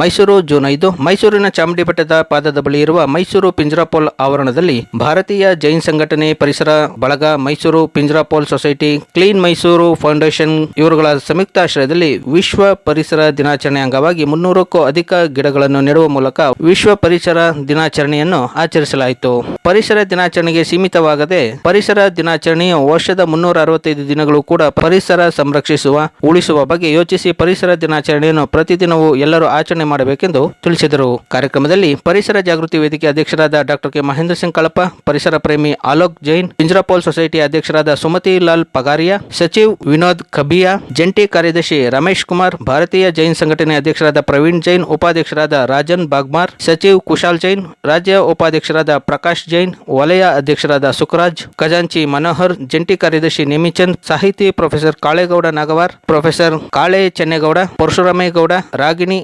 Mysuru June ಐದು. ಮೈಸೂರಿನ ಚಾಮುಂಡಿ ಬೆಟ್ಟದ ಪಾದದ ಬಳಿ ಇರುವ ಮೈಸೂರು ಪಿಂಜರಾಪೋಲ್ ಆವರಣದಲ್ಲಿ ಭಾರತೀಯ ಜೈನ್ ಸಂಘಟನೆ ಪರಿಸರ ಬಳಗ Mysuru Pinjarapol society, clean Mysuru foundation ಇವರುಗಳ ಸಂಯುಕ್ತಾಶ್ರಯದಲ್ಲಿ ವಿಶ್ವ ಪರಿಸರ ದಿನಾಚರಣೆ ಅಂಗವಾಗಿ ಮುನ್ನೂರಕ್ಕೂ ಅಧಿಕ ಗಿಡಗಳನ್ನು ನೆಡುವ ಮೂಲಕ ವಿಶ್ವ ಪರಿಸರ ದಿನಾಚರಣೆಯನ್ನು ಆಚರಿಸಲಾಯಿತು. ಪರಿಸರ ದಿನಾಚರಣೆಗೆ ಸೀಮಿತವಾಗದೆ ಪರಿಸರ ದಿನಾಚರಣೆಯು ವರ್ಷದ ಮುನ್ನೂರ ಅರವತ್ತೈದು ದಿನಗಳು ಕೂಡ ಪರಿಸರ ಸಂರಕ್ಷಿಸುವ, ಉಳಿಸುವ ಬಗ್ಗೆ ಯೋಚಿಸಿ ಪರಿಸರ ದಿನಾಚರಣೆಯನ್ನು ಪ್ರತಿದಿನವೂ ಎಲ್ಲರೂ ಆಚರಣೆ ಮಾಡಬೇಕೆಂದು ತಿಳಿಸಿದರು. ಕಾರ್ಯಕ್ರಮದಲ್ಲಿ ಪರಿಸರ ಜಾಗೃತಿ ವೇದಿಕೆ ಅಧ್ಯಕ್ಷರಾದ ಡಾಕ್ಟರ್ ಕೆ ಮಹೇಂದ್ರ ಸಿಂಗ್ ಕಳಪ ಪರಿಸರ ಪ್ರೇಮಿ ಆಲೋಕ್ ಜೈನ್ ಪಿಂಜರಾಪೋಲ್ ಸೊಸೈಟಿ ಅಧ್ಯಕ್ಷರಾದ ಸುಮತಿ ಲಾಲ್ ಪಗಾರಿಯಾ, ಸಚಿವ್ ವಿನೋದ್ ಕಬಿಯಾ ಜಂಟಿ ಕಾರ್ಯದರ್ಶಿ ರಮೇಶ್ ಕುಮಾರ್, ಭಾರತೀಯ ಜೈನ್ ಸಂಘಟನೆ ಅಧ್ಯಕ್ಷರಾದ ಪ್ರವೀಣ್ ಜೈನ್, ಉಪಾಧ್ಯಕ್ಷರಾದ ರಾಜನ್ ಬಾಗ್ಮಾರ್, ಸಚಿವ್ ಕುಶಾಲ್ ಜೈನ್, ರಾಜ್ಯ ಉಪಾಧ್ಯಕ್ಷರಾದ ಪ್ರಕಾಶ್ ಜೈನ್, ವಲಯ ಅಧ್ಯಕ್ಷರಾದ ಸುಖರಾಜ್, ಖಜಾಂಚಿ ಮನೋಹರ್, ಜಂಟಿ ಕಾರ್ಯದರ್ಶಿ ನೇಮಿಚಂದ್, ಸಾಹಿತಿ ಪ್ರೊಫೆಸರ್ ಕಾಳೇಗೌಡ ನಾಗವಾರ್, ಪ್ರೊಫೆಸರ್ ಕಾಳೆ ಚೆನ್ನೇಗೌಡ, ಪರಶುರಾಮೇಗೌಡ, ರಾಗಿಣಿ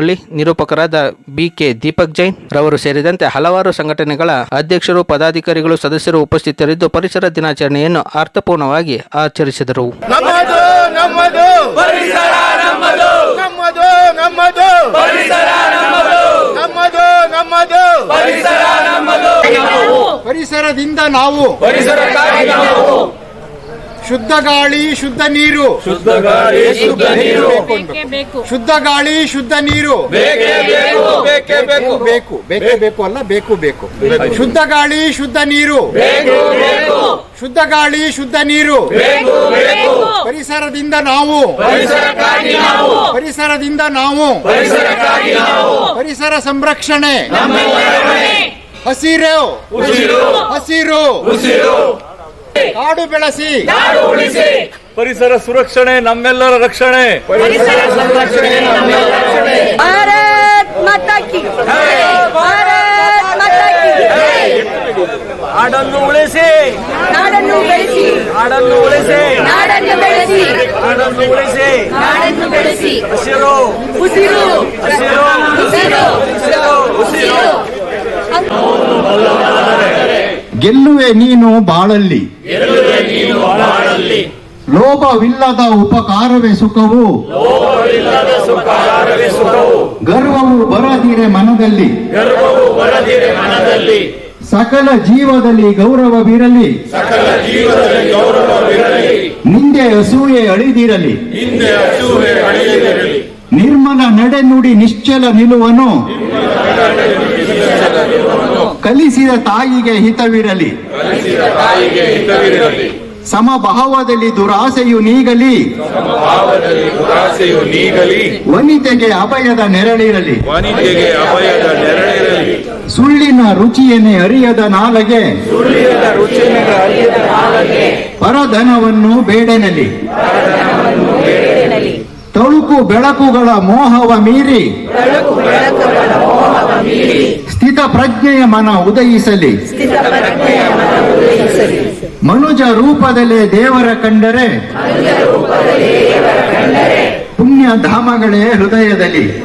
ಆಲನಹಳ್ಳಿ ನಿರೂಪಕರಾದ ಬಿಕೆ ದೀಪಕ್ ಜೈನ್ ರವರು ಸೇರಿದಂತೆ ಹಲವಾರು ಸಂಘಟನೆಗಳ ಅಧ್ಯಕ್ಷರು ಪದಾಧಿಕಾರಿಗಳು ಸದಸ್ಯರು ಉಪಸ್ಥಿತರಿದ್ದು ಪರಿಸರ ದಿನಾಚರಣೆಯನ್ನು ಅರ್ಥಪೂರ್ಣವಾಗಿ ಆಚರಿಸಿದರು. ನಮ್ಮದು ನಮ್ಮದು. ಪರಿಸರ ನಮ್ಮದು. ನಮ್ಮದು ನಮ್ಮದು. ಪರಿಸರ ನಮ್ಮದು. ನಮ್ಮದು ನಮ್ಮದು. ಪರಿಸರ ನಮ್ಮದು. ಪರಿಸರದಿಂದ ನಾವು. ಪರಿಸರಕ್ಕಾಗಿ ನಾವು. ಶುದ್ಧ ಗಾಳಿ ಶುದ್ಧ ನೀರು. ಶುದ್ಧ ಗಾಳಿ ಶುದ್ಧ ನೀರು. ಬೇಕೇ ಬೇಕು. ಶುದ್ಧ ಗಾಳಿ ಶುದ್ಧ ನೀರು. ಬೇಕೇ ಬೇಕು ಬೇಕೇ ಬೇಕು. ಬೇಕು ಬೇಕೇ ಬೇಕು ಅಲ್ಲ ಬೇಕು ಬೇಕು. ಶುದ್ಧ ಗಾಳಿ ಶುದ್ಧ ನೀರು. ಬೇಕು ಬೇಕು. ಶುದ್ಧ ಗಾಳಿ ಶುದ್ಧ ನೀರು. ಬೇಕು ಬೇಕು. ಪರಿಸರದಿಂದ ನಾವು. ಪರಿಸರದಿಂದ ನಾವು. ಪರಿಸರ ಸಂರಕ್ಷಣೆ. ಹಸಿರು ಹೊಣೆ. ಹಸಿರು. ಉಸಿರು. ಹಸಿರು. ಉಸಿರು. ಕಾಡು ಬೆಳೆಸಿ. ಪರಿಸರ ಸುರಕ್ಷಣೆ ನಮ್ಮೆಲ್ಲರ ರಕ್ಷಣೆ. ಹಾಡನ್ನು ಉಳಿಸಿ. ನಾಡನ್ನು ಬೆಳೆಸಿ. ಹಾಡನ್ನು ಉಳಿಸಿ. ನಾಡನ್ನು ಬೆಳೆಸಿ. ಹಾಡನ್ನು ಉಳಿಸಿ. ನಾಡನ್ನು ಬೆಳೆಸಿ. ಹಸಿರು ಉಸಿರು. ಹಸಿರು ಉಸಿರು. ಉಸಿರು. ಉಸಿರು. ಗೆಲ್ಲುವೆ ನೀನು ಬಾಳಲ್ಲಿ. ಲೋಭವಿಲ್ಲದ ಉಪಕಾರವೇ ಸುಖವು. ಗರ್ವವು ಬರದಿರೆ ಮನದಲ್ಲಿ. ಸಕಲ ಜೀವದಲ್ಲಿ ಗೌರವವಿರಲಿ. ನಿಂದೆ ಅಸೂಯೆ ಅಳಿದಿರಲಿ. ನಿರ್ಮಲ ನಡೆನುಡಿ ನಿಶ್ಚಲ ನಿಲುವನು. ಕಲಿಸಿದ ತಾಯಿಗೆ ಹಿತವಿರಲಿ. ಸಮಭಾವದಲ್ಲಿ ದುರಾಸೆಯು ನೀಗಲಿ. ವನಿತೆಗೆ ಅಭಯದ ನೆರಳಿರಲಿ. ವನಿತೆಗೆ ಅಭಯದ ನೆರಳಿರಲಿ. ಸುಳ್ಳಿನ ರುಚಿಯನ್ನೇ ಅರಿಯದ ನಾಲಗೆ. ಪರಧನವನ್ನು ಬೇಡನಲಿ. ತಳುಕು ಬೆಳಕುಗಳ ಮೋಹವ ಮೀರಿ. ಪ್ರಜ್ಞೆಯ ಮನ ಉದಯಿಸಲಿ. ಮನುಜ ರೂಪದಲ್ಲಿ ದೇವರ ಕಂಡರೆ. ಪುಣ್ಯ ಧಾಮಗಳೇ ಹೃದಯದಲ್ಲಿ.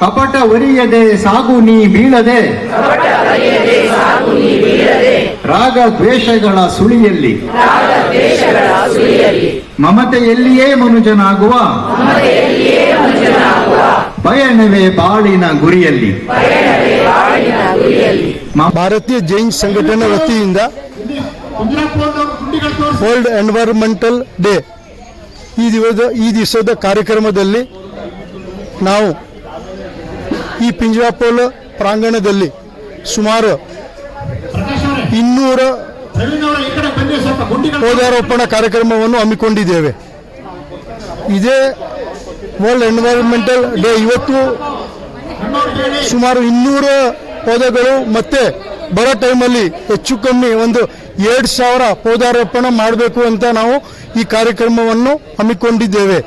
ಕಪಟ ಒರಿಯದೆ ಸಾಗು ನೀ ಬೀಳದೆ. ರಾಗ ದ್ವೇಷಗಳ ಸುಳಿಯಲ್ಲಿ. ಮಮತೆಯಲ್ಲಿಯೇ ಮನುಜನಾಗುವ. ಪಯಣವೇ ಬಾಳಿನ ಗುರಿಯಲ್ಲಿ. ಭಾರತೀಯ ಜೈನ್ ಸಂಘಟನೆ ವತಿಯಿಂದ ವರ್ಲ್ಡ್ ಎನ್ವೈರನ್ಮೆಂಟಲ್ ಡೇ ಈ ದಿವಸ ಈ ದಿವಸದ ಕಾರ್ಯಕ್ರಮದಲ್ಲಿ ನಾವು ಈ ಪಿಂಜಾಪೋಲ್ ಪ್ರಾಂಗಣದಲ್ಲಿ ಸುಮಾರು ಇನ್ನೂರ ಪೌಧಾರೋಪಣ ಕಾರ್ಯಕ್ರಮವನ್ನು ಹಮ್ಮಿಕೊಂಡಿದ್ದೇವೆ. ಇದೇ ವರ್ಲ್ಡ್ ಎನ್ವೈರನ್ಮೆಂಟಲ್ ಡೇ ಇವತ್ತು ಸುಮಾರು ಇನ್ನೂರು ಪೌಧೆಗಳು ಮತ್ತೆ ಬರೋ ಟೈಮಲ್ಲಿ ಹೆಚ್ಚು ಕಮ್ಮಿ ಒಂದು ಎರಡು ಸಾವಿರ ಪೌಧಾರೋಪಣ ಮಾಡಬೇಕು ಅಂತ ನಾವು ಈ ಕಾರ್ಯಕ್ರಮವನ್ನು ಹಮ್ಮಿಕೊಂಡಿದ್ದೇವೆ.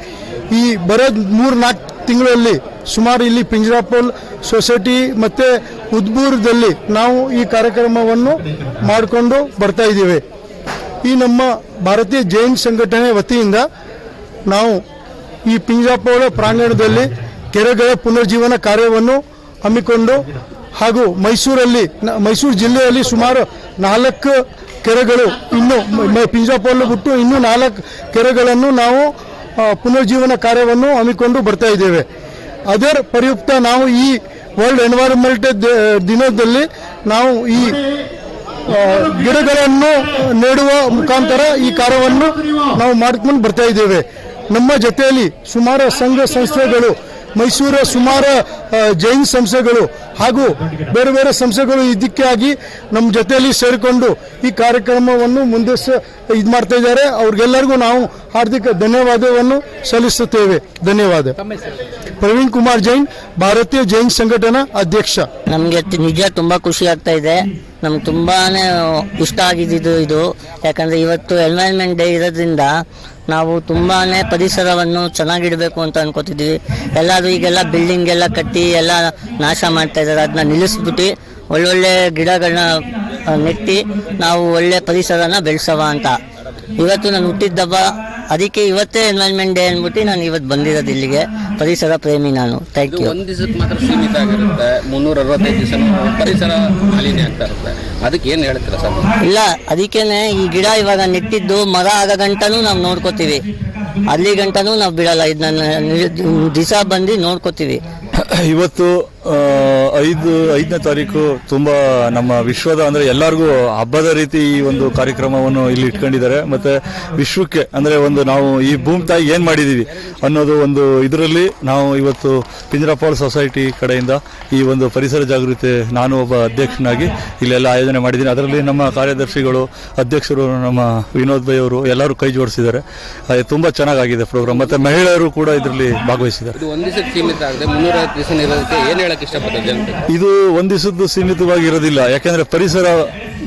ಈ ಬರೋ ಮೂರು ನಾಲ್ಕು ತಿಂಗಳಲ್ಲಿ ಸುಮಾರು ಇಲ್ಲಿ ಪಿಂಜರಾಪೋಲ್ ಸೊಸೈಟಿ ಮತ್ತು ಉದ್ಬೂರದಲ್ಲಿ ನಾವು ಈ ಕಾರ್ಯಕ್ರಮವನ್ನು ಮಾಡಿಕೊಂಡು ಬರ್ತಾ ಇದ್ದೇವೆ. ಈ ನಮ್ಮ ಭಾರತೀಯ ಜೈನ್ ಸಂಘಟನೆ ವತಿಯಿಂದ ನಾವು ಈ ಪಿಂಜಾಪೋಳ ಪ್ರಾಂಗಣದಲ್ಲಿ ಕೆರೆಗಳ ಪುನರ್ಜೀವನ ಕಾರ್ಯವನ್ನು ಹಮ್ಮಿಕೊಂಡು ಹಾಗೂ ಮೈಸೂರಲ್ಲಿ ಮೈಸೂರು ಜಿಲ್ಲೆಯಲ್ಲಿ ಸುಮಾರು ನಾಲ್ಕು ಕೆರೆಗಳು ಇನ್ನು ಪಿಂಜಾಪೋಳ ಬಿಟ್ಟು ಇನ್ನೂ ನಾಲ್ಕು ಕೆರೆಗಳನ್ನು ನಾವು ಪುನರ್ಜೀವನ ಕಾರ್ಯವನ್ನು ಹಮ್ಮಿಕೊಂಡು ಬರ್ತಾ ಇದ್ದೇವೆ. ಅದರ ಪ್ರಯುಕ್ತ ನಾವು ಈ ವರ್ಲ್ಡ್ ಎನ್ವೈರನ್ಮೆಂಟ್ ದಿನದಲ್ಲಿ ನಾವು ಈ ಗಿಡಗಳನ್ನು ನೆಡುವ ಮುಖಾಂತರ ಈ ಕಾರ್ಯವನ್ನು ನಾವು ಮಾಡ್ಕೊಂಡು ಬರ್ತಾ ಇದ್ದೇವೆ. ನಮ್ಮ ಜೊತೆಯಲ್ಲಿ ಸುಮಾರು ಸಂಘ ಸಂಸ್ಥೆಗಳು, ಮೈಸೂರ ಸುಮಾರು ಜೈನ್ ಸಂಸ್ಥೆಗಳು ಹಾಗೂ ಬೇರೆ ಬೇರೆ ಸಂಸ್ಥೆಗಳು ಇದಕ್ಕಾಗಿ ನಮ್ಮ ಜೊತೆಯಲ್ಲಿ ಸೇರಿಕೊಂಡು ಈ ಕಾರ್ಯಕ್ರಮವನ್ನು ಮುಂದೆ ಇದು ಮಾಡ್ತಾ ಇದ್ದಾರೆ. ಅವ್ರಿಗೆಲ್ಲರಿಗೂ ನಾವು ಹಾರ್ದಿಕ ಧನ್ಯವಾದವನ್ನು ಸಲ್ಲಿಸುತ್ತೇವೆ. ಧನ್ಯವಾದ. ಪ್ರವೀಣ್ ಕುಮಾರ್ ಜೈನ್, ಭಾರತೀಯ ಜೈನ್ ಸಂಘಟನಾ ಅಧ್ಯಕ್ಷ. ನಮಗೆ ನಿಜ ತುಂಬ ಖುಷಿ ಆಗ್ತಾ ಇದೆ. ನಮ್ಗೆ ತುಂಬಾನೇ ಇಷ್ಟ ಆಗಿದ್ದು ಇದು. ಯಾಕಂದ್ರೆ ಇವತ್ತು ಎನ್ವೈರ್ಮೆಂಟ್ ಡೇ ಇರೋದ್ರಿಂದ ನಾವು ತುಂಬಾನೇ ಪರಿಸರವನ್ನು ಚೆನ್ನಾಗಿಡಬೇಕು ಅಂತ ಅನ್ಕೋತಿದ್ವಿ. ಎಲ್ಲರೂ ಈಗೆಲ್ಲ ಬಿಲ್ಡಿಂಗ್ ಎಲ್ಲ ಕಟ್ಟಿ ಎಲ್ಲ ನಾಶ ಮಾಡ್ತಾ ಇದ್ದಾರೆ ಅದನ್ನ ನಿಲ್ಲಿಸ್ಬಿಟ್ಟು ಒಳ್ಳೊಳ್ಳೆ ಗಿಡಗಳನ್ನ ನೆಟ್ಟಿ ನಾವು ಒಳ್ಳೆ ಪರಿಸರನ ಬೆಳೆಸವ ಅಂತ. ಇವತ್ತು ನಾನು ಹುಟ್ಟಿದ್ದಬ್ಬ ಅದಕ್ಕೆ ಇವತ್ತೇ ಎನ್ವೈರ್ಮೆಂಟ್ ಡೇ ಅಂದ್ಬಿಟ್ಟು ನಾನು ಇವತ್ತು ಬಂದಿರೋದು ಇಲ್ಲಿಗೆ. ಪರಿಸರ ಪ್ರೇಮಿ ನಾನು. ಥ್ಯಾಂಕ್ ಯು ಒಂದು ದಿವಸಕ್ಕೆ ಮಾತ್ರ ಸೀಮಿತ ಆಗಿರುತ್ತೆ. ಮುನ್ನೂರ ಅರವತ್ತೈದು ದಿವಸ ಪರಿಸರ ಮಾಲಿನ್ಯ ಆಗ್ತಾ ಇರುತ್ತೆ. ಅದಕ್ಕೆ ಏನು ಹೇಳ್ತೀರಾ ಸರ್? ಇಲ್ಲ ಅದಕ್ಕೇನೆ ಈ ಗಿಡ ಇವಾಗ ನೆಟ್ಟಿದ್ದು ಮರ ಆಗ ಗಂಟನೂ ನಾವು ನೋಡ್ಕೋತೀವಿ. ಅಲ್ಲಿ ಗಂಟನೂ ನಾವು ಬಿಡಲ್ಲ. ಇದನ್ನ ದಿವಸ ಬಂದು ನೋಡ್ಕೋತೀವಿ. ಇವತ್ತು ಐದು, ಐದನೇ ತಾರೀಕು ತುಂಬಾ ನಮ್ಮ ವಿಶ್ವದ ಅಂದರೆ ಎಲ್ಲರಿಗೂ ಹಬ್ಬದ ರೀತಿ ಈ ಒಂದು ಕಾರ್ಯಕ್ರಮವನ್ನು ಇಲ್ಲಿ ಇಟ್ಕೊಂಡಿದ್ದಾರೆ. ಮತ್ತೆ ವಿಶ್ವಕ್ಕೆ ಅಂದ್ರೆ ಒಂದು ನಾವು ಈ ಭೂಮಿ ತಾಯಿ ಏನ್ ಮಾಡಿದೀವಿ ಅನ್ನೋದು ಒಂದು ಇದರಲ್ಲಿ ನಾವು ಇವತ್ತು ಪಿಂಜರಾಪಾಲ್ ಸೊಸೈಟಿ ಕಡೆಯಿಂದ ಈ ಒಂದು ಪರಿಸರ ಜಾಗೃತಿ ನಾನು ಒಬ್ಬ ಅಧ್ಯಕ್ಷನಾಗಿ ಇಲ್ಲೆಲ್ಲ ಆಯೋಜನೆ ಮಾಡಿದ್ದೀನಿ. ಅದರಲ್ಲಿ ನಮ್ಮ ಕಾರ್ಯದರ್ಶಿಗಳು, ಅಧ್ಯಕ್ಷರು, ನಮ್ಮ ವಿನೋದ್ ಭೈ ಅವರು ಎಲ್ಲರೂ ಕೈ ಜೋಡಿಸಿದ್ದಾರೆ. ತುಂಬ ಚೆನ್ನಾಗಾಗಿದೆ ಪ್ರೋಗ್ರಾಮ್ ಮತ್ತೆ ಮಹಿಳೆಯರು ಕೂಡ ಇದರಲ್ಲಿ ಭಾಗವಹಿಸಿದ್ದಾರೆ. ಇದು ಸೀಮಿತವಾಗಿರೋದಿಲ್ಲ ಇರೋದಕ್ಕೆ ಏನ್ ಇಷ್ಟಪಡ್ತಾರೆ ಜನತೆ? ಒಂದ್ ದಿವಸದ್ದು ಸೀಮಿತವಾಗಿ ಇರೋದಿಲ್ಲ ಯಾಕೆಂದ್ರೆ ಪರಿಸರ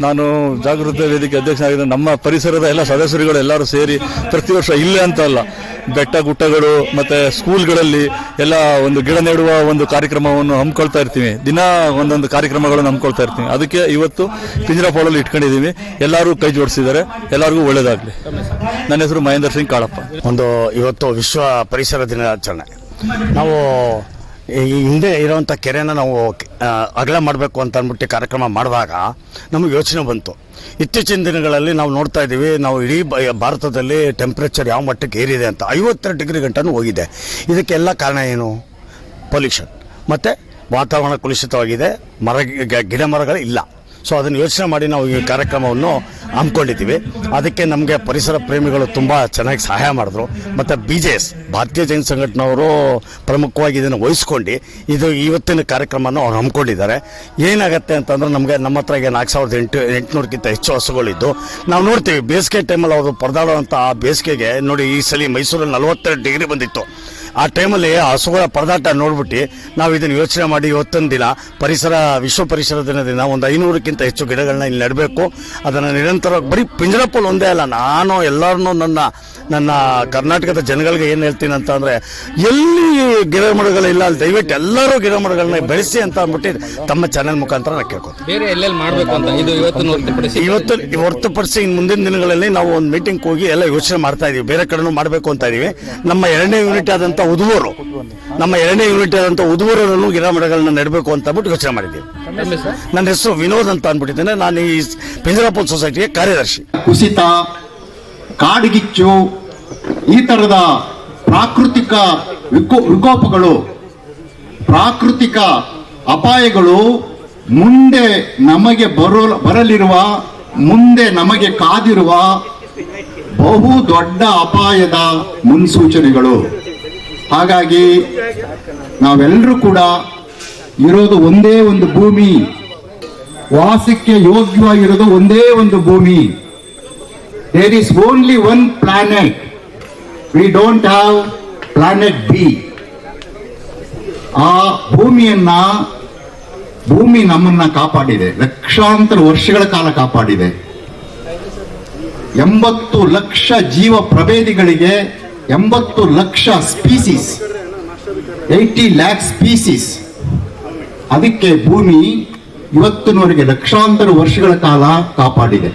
ನಾನು ಜಾಗೃತ ವೇದಿಕೆ ಅಧ್ಯಕ್ಷನಾಗಿದ್ದ ನಮ್ಮ ಪರಿಸರದ ಎಲ್ಲ ಸದಸ್ಯರುಗಳು ಎಲ್ಲರೂ ಸೇರಿ ಪ್ರತಿ ವರ್ಷ ಇಲ್ಲೇ ಅಂತ ಅಲ್ಲ. ಬೆಟ್ಟ ಗುಟ್ಟಗಳು ಮತ್ತೆ ಸ್ಕೂಲ್ಗಳಲ್ಲಿ ಎಲ್ಲ ಒಂದು ಗಿಡ ನೆಡುವ ಒಂದು ಕಾರ್ಯಕ್ರಮವನ್ನು ಹಮ್ಮಿಕೊಳ್ತಾ ಇರ್ತೀವಿ. ದಿನ ಒಂದೊಂದು ಕಾರ್ಯಕ್ರಮಗಳನ್ನು ಹಮ್ಮಿಕೊಳ್ತಾ ಇರ್ತೀವಿ. ಅದಕ್ಕೆ ಇವತ್ತು ಪಿಂಜರಾಪೋಳಲ್ಲಿ ಇಟ್ಕೊಂಡಿದ್ದೀವಿ. ಎಲ್ಲರೂ ಕೈ ಜೋಡಿಸಿದ್ದಾರೆ. ಎಲ್ಲರಿಗೂ ಒಳ್ಳೆಯದಾಗಲಿ ನನ್ನ ಹೆಸರು ಮಹೇಂದ್ರ ಸಿಂಗ್ ಕಾಳಪ್ಪ. ಒಂದು ಇವತ್ತು ವಿಶ್ವ ಪರಿಸರ ದಿನಾಚರಣೆ. ನಾವು ಈ ಹಿಂದೆ ಇರೋವಂಥ ಕೆರೆನ ನಾವು ಅಗಲ ಮಾಡಬೇಕು ಅಂತ ಅಂದ್ಬಿಟ್ಟು ಕಾರ್ಯಕ್ರಮ ಮಾಡುವಾಗ ನಮಗೆ ಯೋಚನೆ ಬಂತು. ಇತ್ತೀಚಿನ ದಿನಗಳಲ್ಲಿ ನಾವು ನೋಡ್ತಾ ಇದ್ದೀವಿ, ನಾವು ಇಡೀ ಭಾರತದಲ್ಲಿ ಟೆಂಪ್ರೇಚರ್ ಯಾವ ಮಟ್ಟಕ್ಕೆ ಏರಿದೆ ಅಂತ. ಐವತ್ತೆರಡು ಡಿಗ್ರಿ ಗಂಟನೂ ಹೋಗಿದೆ. ಇದಕ್ಕೆಲ್ಲ ಕಾರಣ ಏನು? ಪೊಲ್ಯೂಷನ್ ಮತ್ತು ವಾತಾವರಣ ಕಲುಷಿತವಾಗಿದೆ, ಮರ, ಗಿಡ ಮರಗಳು ಇಲ್ಲ ಸೊ ಅದನ್ನು ಯೋಚನೆ ಮಾಡಿ ನಾವು ಈ ಕಾರ್ಯಕ್ರಮವನ್ನು ಹಮ್ಮಿಕೊಂಡಿದ್ದೀವಿ. ಅದಕ್ಕೆ ನಮಗೆ ಪರಿಸರ ಪ್ರೇಮಿಗಳು ತುಂಬ ಚೆನ್ನಾಗಿ ಸಹಾಯ ಮಾಡಿದ್ರು. ಮತ್ತು ಬಿ ಜೆ ಎಸ್ ಭಾರತೀಯ ಜೈನ ಸಂಘಟನೆಯವರು ಪ್ರಮುಖವಾಗಿ ಇದನ್ನು ವಹಿಸ್ಕೊಂಡು ಇದು ಇವತ್ತಿನ ಕಾರ್ಯಕ್ರಮನ ಅವ್ರು ಹಮ್ಮಿಕೊಂಡಿದ್ದಾರೆ. ಏನಾಗುತ್ತೆ ಅಂತಂದ್ರೆ ನಮಗೆ ನಮ್ಮ ಹತ್ರ ಈಗ ನಾಲ್ಕು ಸಾವಿರದ ಎಂಟು, ಎಂಟುನೂರಕ್ಕಿಂತ ಹೆಚ್ಚು ಹಸುಗಳಿದ್ದು ನಾವು ನೋಡ್ತೀವಿ, ಬೇಸಿಗೆ ಟೈಮಲ್ಲಿ ಅವರು ಪರದಾಡುವಂಥ ಆ ಬೇಸಿಗೆಗೆ ನೋಡಿ ಈ ಸಲ ಮೈಸೂರಲ್ಲಿ ನಲವತ್ತೆರಡು ಡಿಗ್ರಿ ಬಂದಿತ್ತು. ಆ ಟೈಮಲ್ಲಿ ಹಸುಗಳ ಪರದಾಟ ನೋಡ್ಬಿಟ್ಟು ನಾವು ಇದನ್ನು ಯೋಚನೆ ಮಾಡಿ ಇವತ್ತೊಂದು ದಿನ ಪರಿಸರ ವಿಶ್ವ ಪರಿಸರ ದಿನದಿಂದ ಒಂದು ಐನೂರಕ್ಕಿಂತ ಹೆಚ್ಚು ಗಿಡಗಳನ್ನ ಇಲ್ಲಿ ನೆಡಬೇಕು. ಅದನ್ನು ನಿರಂತರವಾಗಿ ಬರೀ ಪಿಂಜರಪ್ಪಲ್ಲಿ ಒಂದೇ ಅಲ್ಲ ನಾನು ಎಲ್ಲರನ್ನೂ ನನ್ನ ನನ್ನ ಕರ್ನಾಟಕದ ಜನಗಳಿಗೆ ಏನು ಹೇಳ್ತೀನಿ ಅಂತ ಅಂದರೆ ಎಲ್ಲಿ ಗಿಡ ಮರಗಳಿಲ್ಲ ಅಲ್ಲಿ ದಯವಿಟ್ಟು ಎಲ್ಲರೂ ಗಿಡ ಮರಗಳನ್ನ ಬೆಳೆಸಿ ಅಂತ ಅಂದ್ಬಿಟ್ಟು ತಮ್ಮ ಚಾನೆಲ್ ಮುಖಾಂತರ ನಾನು ಕೇಳ್ಕೊತೀನಿ. ಬೇರೆ ಎಲ್ಲೆಲ್ಲಿ ಮಾಡಬೇಕು ಅಂತ? ಇದು ಇವತ್ತು ಹೊರತುಪಡಿಸಿ. ಇವತ್ತು ಹೊರತುಪಡಿಸಿ ಇನ್ನು ಮುಂದಿನ ದಿನಗಳಲ್ಲಿ ನಾವು ಒಂದು ಮೀಟಿಂಗ್ ಹೋಗಿ ಎಲ್ಲ ಯೋಚನೆ ಮಾಡ್ತಾ ಇದೀವಿ. ಬೇರೆ ಕಡೆನೂ ಮಾಡಬೇಕು ಅಂತ ಇದೀವಿ. ನಮ್ಮ ಎರಡನೇ ಯೂನಿಟ್ ಆದಂತ ಉದುವೂರು. ನಮ್ಮ ಎರಡನೇ ಯೂನಿಟ್ ಆದಂಥ ಉದುವರನ್ನು ಗಿಡ ಮರಗಳನ್ನ ನೆಡಬೇಕು ಅಂತ ಅಂದ್ಬಿಟ್ಟು ಯೋಚನೆ ಮಾಡಿದ್ದೀವಿ. ನನ್ನ ಹೆಸರು ವಿನೋದ್ ಅಂತ ಅಂದ್ಬಿಟ್ಟಿದ್ದೇನೆ. ನಾನು ಈ ಪಿಂಜರಾಪುರ ಸೊಸೈಟಿಯ ಕಾರ್ಯದರ್ಶಿ. ಕುಸಿತ, ಕಾಡ್ಗಿಚ್ಚು, ಈ ತರದ ಪ್ರಾಕೃತಿಕ ವಿಕೋ- ವಿಕೋಪಗಳು, ಪ್ರಾಕೃತಿಕ ಅಪಾಯಗಳು ಮುಂದೆ ನಮಗೆ ಬರೋ ಬರಲಿರುವ, ಮುಂದೆ ನಮಗೆ ಕಾದಿರುವ ಬಹು ದೊಡ್ಡ ಅಪಾಯದ ಮುನ್ಸೂಚನೆಗಳು. ಹಾಗಾಗಿ ನಾವೆಲ್ಲರೂ ಕೂಡ ಇರೋದು ಒಂದೇ ಒಂದು ಭೂಮಿ, ವಾಸಕ್ಕೆ ಯೋಗ್ಯವಾಗಿರೋದು ಒಂದೇ ಒಂದು ಭೂಮಿ. There is only one planet we don't have planet B ಆ ಭೂಮಿಯನ್ನ, ಭೂಮಿ ನಮ್ಮನ್ನ ಕಾಪಾಡಿದೆ. ಲಕ್ಷಾಂತರ ವರ್ಷಗಳ ಕಾಲ ಕಾಪಾಡಿದೆ. ಎಂಬತ್ತು ಲಕ್ಷ ಜೀವ ಪ್ರಭೇದಿಗಳಿಗೆ ಎಂಬತ್ತು lakh species eighty lakh species ಅದಕ್ಕೆ ಭೂಮಿ ಇವತ್ತಿನವರೆಗೆ ಲಕ್ಷಾಂತರ ವರ್ಷಗಳ ಕಾಲ ಕಾಪಾಡಿದೆ.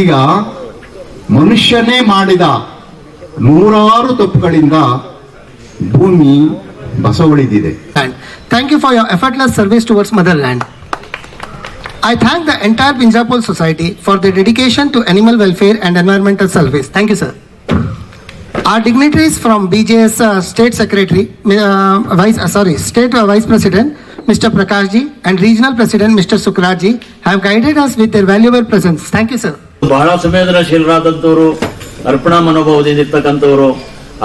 ಈಗ ಮನುಷ್ಯನೇ ಮಾಡಿದ ನೂರಾರು ತಪ್ಪುಗಳಿಂದ ಭೂಮಿ ಬಸವಳಿದಿದೆ. Thank you for your effortless service towards motherland I thank the entire Pinjrapole society for the dedication to animal welfare and environmental service thank you sir uh dignitaries from B J S state secretary vice sorry state vice president mister Prakash ji and regional president mister Sukhraj have kindled us with a valuable presence thank you ಭಾಳ ಸುಭೇದರಾಶೀಲ್ ರಾದಂತವರು ಅರ್ಪುಣಾ ಮನೋಭಾವದಿಂದ ಇರ್ತಕ್ಕಂಥವರು,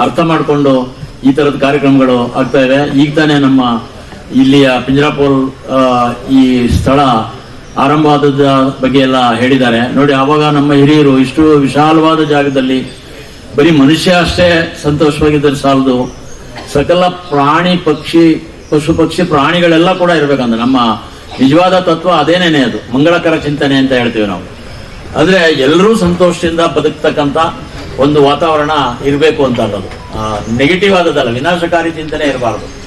ಅರ್ಥ ಮಾಡಿಕೊಂಡು ಈ ಥರದ ಕಾರ್ಯಕ್ರಮಗಳು ಆಗ್ತಾ ಇವೆ. ಈಗ ತಾನೇ ನಮ್ಮ ಇಲ್ಲಿಯ ಪಿಂಜರಾಪುರ ಈ ಸ್ಥಳ ಆರಂಭವಾದದ್ದ ಬಗ್ಗೆ ಎಲ್ಲ ಹೇಳಿದ್ದಾರೆ. ನೋಡಿ, ಆವಾಗ ನಮ್ಮ ಹಿರಿಯರು ಇಷ್ಟು ವಿಶಾಲವಾದ ಜಾಗದಲ್ಲಿ ಬರೀ ಮನುಷ್ಯ ಅಷ್ಟೇ ಸಂತೋಷವಾಗಿದ್ದರೆ ಸಾಲದು. ಸಕಲ ಪ್ರಾಣಿ ಪಕ್ಷಿ, ಪಶು ಪಕ್ಷಿ ಪ್ರಾಣಿಗಳೆಲ್ಲ ಕೂಡ ಇರಬೇಕಂದ್ರೆ ನಮ್ಮ ನಿಜವಾದ ತತ್ವ ಅದೇನೇನೆ ಅದು. ಮಂಗಳಕರ ಚಿಂತನೆ ಅಂತ ಹೇಳ್ತೀವಿ ನಾವು. ಅಂದ್ರೆ ಎಲ್ಲರೂ ಸಂತೋಷದಿಂದ ಬದುಕ್ತಕ್ಕಂಥ ಒಂದು ವಾತಾವರಣ ಇರಬೇಕು ಅಂತ ಅನ್ನೋದು ನೆಗೆಟಿವ್ ಆದದಲ್ಲ ವಿನಾಶಕಾರಿ ಚಿಂತನೆ ಇರಬಾರ್ದು.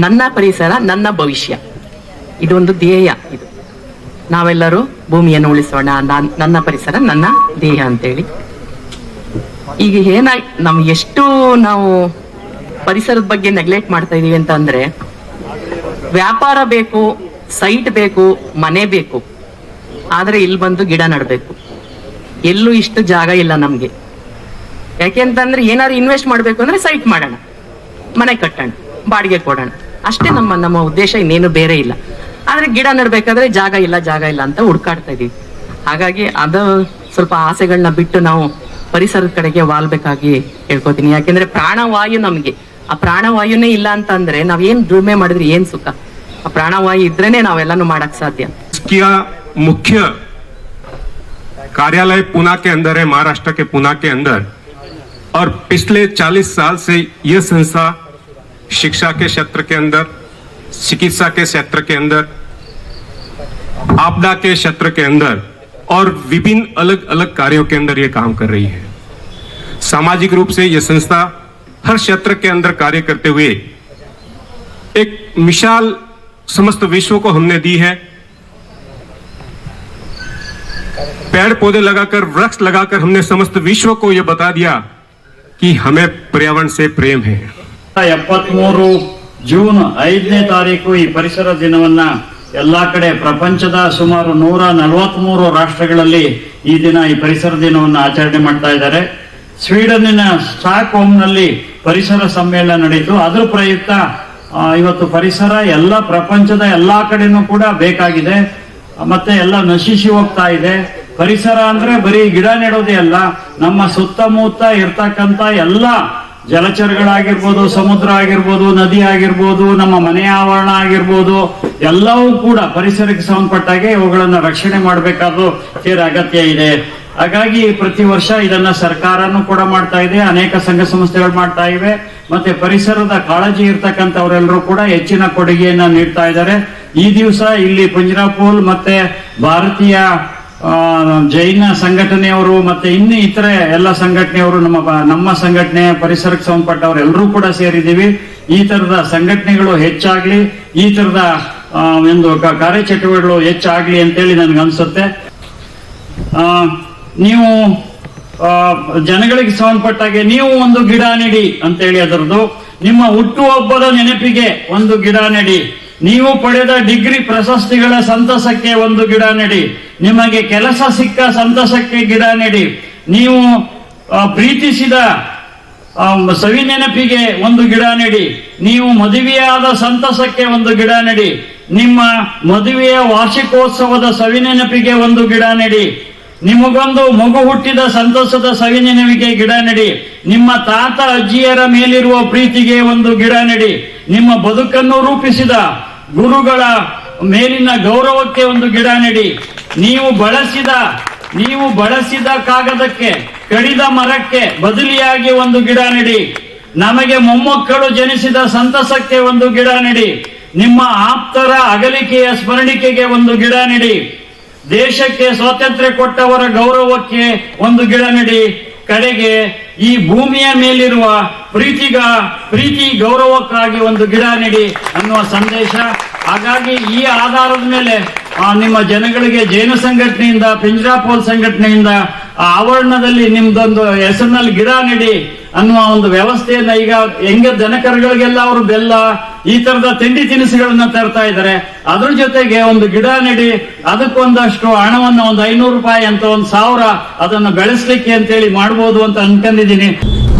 ನನ್ನ ಪರಿಸರ, ನನ್ನ ಭವಿಷ್ಯ. ಇದೊಂದು ಧ್ಯೇಯ ಇದು. ನಾವೆಲ್ಲರೂ ಭೂಮಿಯನ್ನು ಉಳಿಸೋಣ ನಾನ್- ನನ್ನ ಪರಿಸರ, ನನ್ನ ದೇಹ ಅಂತೇಳಿ. ಈಗ ಏನಾಗಿ ನಮ್ ಎಷ್ಟು ನಾವು ಪರಿಸರದ ಬಗ್ಗೆ ನೆಗ್ಲೆಕ್ಟ್ ಮಾಡ್ತಾ ಇದೀವಿ ಅಂತ ಅಂದ್ರೆ ವ್ಯಾಪಾರ ಬೇಕು ಸೈಟ್ ಬೇಕು, ಮನೆ ಬೇಕು. ಆದ್ರೆ ಇಲ್ಲಿ ಬಂದು ಗಿಡ ನಡಬೇಕು. ಎಲ್ಲೂ ಇಷ್ಟು ಜಾಗ ಇಲ್ಲ ನಮ್ಗೆ. ಯಾಕೆಂತಂದ್ರೆ ಏನಾದ್ರು ಇನ್ವೆಸ್ಟ್ ಮಾಡ್ಬೇಕು ಅಂದ್ರೆ ಸೈಟ್ ಮಾಡೋಣ. ಮನೆ ಕಟ್ಟೋಣ, ಬಾಡಿಗೆ ಕೊಡೋಣ. ಅಷ್ಟೇ ನಮ್ಮ ನಮ್ಮ ಉದ್ದೇಶ, ಇನ್ನೇನು ಬೇರೆ ಇಲ್ಲ. ಆದ್ರೆ ಗಿಡ ನಡ್ಬೇಕಾದ್ರೆ ಜಾಗ ಇಲ್ಲ ಜಾಗ ಇಲ್ಲ ಅಂತ ಹುಡ್ಕಾಡ್ತಾ ಇದೀವಿ. ಹಾಗಾಗಿ ಅದು ಸ್ವಲ್ಪ ಆಸೆಗಳನ್ನ ಬಿಟ್ಟು ನಾವು ಪರಿಸರದ ಕಡೆಗೆ ವಾಲ್ಬೇಕಾಗಿ ಹೇಳ್ಕೊತೀನಿ ಯಾಕೆಂದ್ರೆ ಪ್ರಾಣವಾಯು ನಮ್ಗೆ ಆ ಪ್ರಾಣವಾಯುನೇ ಇಲ್ಲ ಅಂತ ಅಂದ್ರೆ ನಾವೇನ್ ದುಡಿಮೆ ಮಾಡಿದ್ರೆ ಏನ್ ಸುಖ ಆ ಪ್ರಾಣವಾಯು ಇದ್ರೇನೆ ನಾವೆಲ್ಲಾನು ಮಾಡಕ್ ಸಾಧ್ಯ किया मुख्य कार्यालय पुना के अंदर है महाराष्ट्र के पुना के अंदर और पिछले 40 साल से यह संस्था शिक्षा के क्षेत्र के अंदर चिकित्सा के क्षेत्र के अंदर आपदा के क्षेत्र के अंदर और विभिन्न अलग अलग कार्यों के अंदर यह काम कर रही है सामाजिक रूप से यह संस्था हर क्षेत्र के अंदर कार्य करते हुए एक मिसाल समस्त विश्व को हमने दी है पेड़ पौधे लगाकर वृक्ष लगाकर हमने समस्त विश्व को यह बता दिया कि हमें पर्यावरण से प्रेम है ಎಪ್ಪತ್ಮೂರು ಜೂನ್ ಐದನೇ ತಾರೀಕು ಈ ಪರಿಸರ ದಿನವನ್ನ ಎಲ್ಲಾ ಕಡೆ ಪ್ರಪಂಚದ ಸುಮಾರು ನೂರ ನಲವತ್ಮೂರು ರಾಷ್ಟ್ರಗಳಲ್ಲಿ ಈ ದಿನ ಈ ಪರಿಸರ ದಿನವನ್ನು ಆಚರಣೆ ಮಾಡ್ತಾ ಇದ್ದಾರೆ. ಸ್ವೀಡನ್ನಿನ ಸ್ಟಾಕ್ ಹೋಮ್ನಲ್ಲಿ ಪರಿಸರ ಸಮ್ಮೇಳನ ನಡೆಯಿತು. ಅದರ ಪ್ರಯುಕ್ತ ಇವತ್ತು ಪರಿಸರ ಎಲ್ಲ ಪ್ರಪಂಚದ ಎಲ್ಲ ಕಡೆನೂ ಕೂಡ ಬೇಕಾಗಿದೆ. ಮತ್ತೆ ಎಲ್ಲ ನಶಿಸಿ ಹೋಗ್ತಾ ಇದೆ. ಪರಿಸರ ಅಂದ್ರೆ ಬರೀ ಗಿಡ ನೆಡೋದೇ ಅಲ್ಲ, ನಮ್ಮ ಸುತ್ತಮುತ್ತ ಇರ್ತಕ್ಕಂಥ ಎಲ್ಲ ಜಲಚರಗಳಾಗಿರ್ಬೋದು, ಸಮುದ್ರ ಆಗಿರ್ಬೋದು, ನದಿ ಆಗಿರ್ಬೋದು, ನಮ್ಮ ಮನೆಯ ಆವರಣ ಆಗಿರ್ಬೋದು, ಎಲ್ಲವೂ ಕೂಡ ಪರಿಸರಕ್ಕೆ ಸಂಬಂಧಪಟ್ಟಾಗೆ ಇವುಗಳನ್ನು ರಕ್ಷಣೆ ಮಾಡಬೇಕಾದ್ರು ತೀರ ಅಗತ್ಯ ಇದೆ. ಹಾಗಾಗಿ ಪ್ರತಿ ವರ್ಷ ಇದನ್ನ ಸರ್ಕಾರನೂ ಕೂಡ ಮಾಡ್ತಾ ಇದೆ, ಅನೇಕ ಸಂಘ ಸಂಸ್ಥೆಗಳು ಮಾಡ್ತಾ ಇವೆ, ಮತ್ತೆ ಪರಿಸರದ ಕಾಳಜಿ ಇರ್ತಕ್ಕಂಥವರೆಲ್ಲರೂ ಕೂಡ ಹೆಚ್ಚಿನ ಕೊಡುಗೆಯನ್ನ ನೀಡ್ತಾ ಇದ್ದಾರೆ. ಈ ದಿವಸ ಇಲ್ಲಿ ಪಂಜರಾಪೂಲ್ ಮತ್ತೆ ಭಾರತೀಯ ಜೈನ ಸಂಘಟನೆಯವರು ಮತ್ತೆ ಇನ್ನು ಇತರೆ ಎಲ್ಲ ಸಂಘಟನೆಯವರು ನಮ್ಮ ನಮ್ಮ ಸಂಘಟನೆ ಪರಿಸರಕ್ಕೆ ಸಂಬಂಧಪಟ್ಟವರು ಎಲ್ಲರೂ ಕೂಡ ಸೇರಿದ್ದೀವಿ. ಈ ತರದ ಸಂಘಟನೆಗಳು ಹೆಚ್ಚಾಗ್ಲಿ ಈ ತರದ ಒಂದು ಕಾರ್ಯಚಟುವಟಿಕೆಗಳು ಹೆಚ್ಚಾಗ್ಲಿ ಅಂತೇಳಿ ನನ್ಗೆ ಅನ್ಸುತ್ತೆ. ಆ, ನೀವು ಜನಗಳಿಗೆ ಸಂಬಂಧಪಟ್ಟಾಗೆ ನೀವು ಒಂದು ಗಿಡ ನೆಡಿ ಅಂತೇಳಿ ಅದರದ್ದು. ನಿಮ್ಮ ಹುಟ್ಟುಹಬ್ಬದ ನೆನಪಿಗೆ ಒಂದು ಗಿಡ ನೆಡಿ. ನೀವು ಪಡೆದ ಡಿಗ್ರಿ ಪ್ರಶಸ್ತಿಗಳ ಸಂತಸಕ್ಕೆ ಒಂದು ಗಿಡ ನೆಡಿ. ನಿಮಗೆ ಕೆಲಸ ಸಿಕ್ಕ ಸಂತಸಕ್ಕೆ ಗಿಡ ನೆಡಿ. ನೀವು ಪ್ರೀತಿಸಿದ ಸವಿ ನೆನಪಿಗೆ ಒಂದು ಗಿಡ ನೆಡಿ. ನೀವು ಮದುವೆಯಾದ ಸಂತಸಕ್ಕೆ ಒಂದು ಗಿಡ ನೆಡಿ. ನಿಮ್ಮ ಮದುವೆಯ ವಾರ್ಷಿಕೋತ್ಸವದ ಸವಿ ನೆನಪಿಗೆ ಒಂದು ಗಿಡ ನೆಡಿ. ನಿಮಗೊಂದು ಮಗು ಹುಟ್ಟಿದ ಸಂತಸದ ಸವಿ ನೆನಪಿಗೆ ಗಿಡ ನೆಡಿ. ನಿಮ್ಮ ತಾತ, ಅಜ್ಜಿಯರ ಮೇಲಿರುವ ಪ್ರೀತಿಗೆ ಒಂದು ಗಿಡ ನೆಡಿ. ನಿಮ್ಮ ಬದುಕನ್ನು ರೂಪಿಸಿದ ಗುರುಗಳ ಮೇಲಿನ ಗೌರವಕ್ಕೆ ಒಂದು ಗಿಡ ನೆಡಿ. ನೀವು ಬಳಸಿದ ನೀವು ಬಳಸಿದ ಕಾಗದಕ್ಕೆ, ಕಡಿದ ಮರಕ್ಕೆ ಬದಲಿಯಾಗಿ ಒಂದು ಗಿಡ ನೆಡಿ. ನಮಗೆ ಮೊಮ್ಮಕ್ಕಳು ಜನಿಸಿದ ಸಂತಸಕ್ಕೆ ಒಂದು ಗಿಡ ನೆಡಿ. ನಿಮ್ಮ ಆಪ್ತರ ಅಗಲಿಕೆಯ ಸ್ಮರಣಿಕೆಗೆ ಒಂದು ಗಿಡ ನೆಡಿ. ದೇಶಕ್ಕೆ ಸ್ವಾತಂತ್ರ್ಯ ಕೊಟ್ಟವರ ಗೌರವಕ್ಕೆ ಒಂದು ಗಿಡ ನೆಡಿ. ಕಡೆಗೆ ಈ ಭೂಮಿಯ ಮೇಲಿರುವ ಪ್ರೀತಿಗ, ಪ್ರೀತಿ ಗೌರವಕ್ಕಾಗಿ ಒಂದು ಗಿಡ ನೆಡಿ ಅನ್ನುವ ಸಂದೇಶ. ಹಾಗಾಗಿ ಈ ಆಧಾರದ ಮೇಲೆ ಆ, ನಿಮ್ಮ ಜನಗಳಿಗೆ ಜೈನ ಸಂಘಟನೆಯಿಂದ ಪಿಂಜರಾಪೋಲ್ ಸಂಘಟನೆಯಿಂದ ಆ ಆವರಣದಲ್ಲಿ ನಿಮ್ದೊಂದು ಹೆಸರಿನಲ್ಲಿ ಗಿಡ ನೆಡಿ ಅನ್ನುವ ಒಂದು ವ್ಯವಸ್ಥೆಯನ್ನ ಈಗ ಹೆಂಗೆ ದನಕರುಗಳಿಗೆಲ್ಲ ಅವರು ಬೆಲ್ಲ ಈ ತರದ ತಿಂಡಿ ತಿನಿಸುಗಳನ್ನ ತರ್ತಾ ಇದ್ದಾರೆ. ಅದ್ರ ಜೊತೆಗೆ ಒಂದು ಗಿಡ ನೆಡಿ ಅದಕ್ಕೊಂದಷ್ಟು ಹಣವನ್ನ ಒಂದು ಐನೂರು ರೂಪಾಯಿ ಅಂತ ಒಂದು ಸಾವಿರ ಅದನ್ನ ಬೆಳೆಸ್ಲಿಕ್ಕೆ ಅಂತೇಳಿ ಮಾಡಬಹುದು ಅಂತ ಅನ್ಕೊಂಡಿದ್ದೀನಿ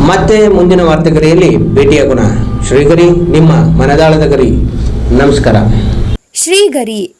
ಮತ್ತೆ ಮುಂದಿನ ವಾರ್ತೆಗರಿಯಲ್ಲಿ ಭೇಟಿಯಾಗೋಣ. ಶ್ರೀಗರಿ ನಿಮ್ಮ ಮನದಾಳದ ಗರಿ. ನಮಸ್ಕಾರ. ಶ್ರೀಗರಿ